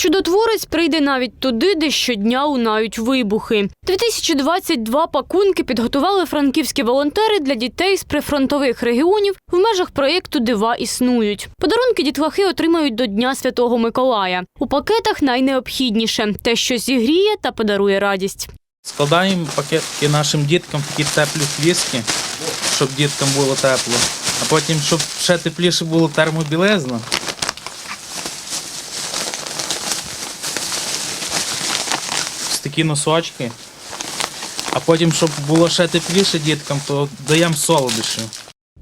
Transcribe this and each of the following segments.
Чудотворець прийде навіть туди, де щодня лунають вибухи. 2022 пакунки підготували франківські волонтери для дітей з прифронтових регіонів в межах проєкту Дива існують. Подарунки дітлахи отримають до Дня Святого Миколая. У пакетах найнеобхідніше те, що зігріє та подарує радість. Складаємо пакетки нашим діткам такі теплі фліски, щоб діткам було тепло. А потім, щоб ще тепліше було термобілизна. Такі носочки. А потім, щоб було ще тепліше діткам, то даємо солодощі.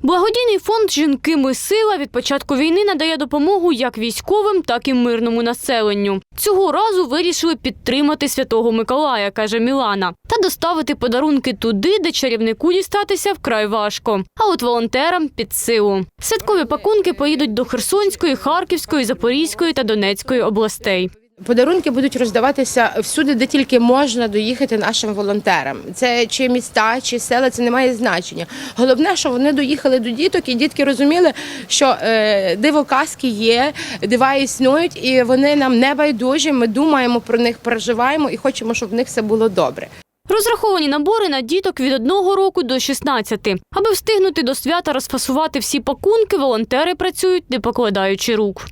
Благодійний фонд Жінки ми сила від початку війни надає допомогу як військовим, так і мирному населенню. Цього разу вирішили підтримати святого Миколая, каже Мілана, та доставити подарунки туди, де чарівнику дістатися вкрай важко. А от волонтерам під силу. Святкові пакунки поїдуть до Херсонської, Харківської, Запорізької та Донецької областей. Подарунки будуть роздаватися всюди, де тільки можна доїхати нашим волонтерам. Це чи міста, чи села, це не має значення. Головне, що вони доїхали до діток, і дітки розуміли, що е, диво казки є, дива існують, і вони нам не байдужі. Ми думаємо про них, переживаємо і хочемо, щоб в них все було добре. Розраховані набори на діток від одного року до 16. Аби встигнути до свята розфасувати всі пакунки, волонтери працюють, не покладаючи рук.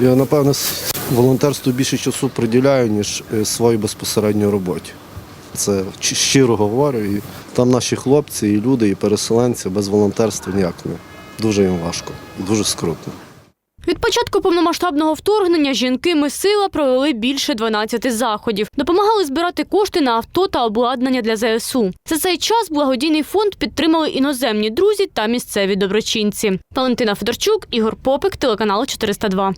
Я напевно волонтерству більше часу приділяю, ніж е, своїй безпосередньо роботі. Це щиро говорю. І там наші хлопці, і люди, і переселенці без волонтерства ніяк не. Дуже їм важко дуже скрутно. Від початку повномасштабного вторгнення жінки ми сила провели більше 12 заходів. Допомагали збирати кошти на авто та обладнання для ЗСУ. За цей час благодійний фонд підтримали іноземні друзі та місцеві доброчинці. Валентина Федорчук, Ігор Попик, телеканал 402.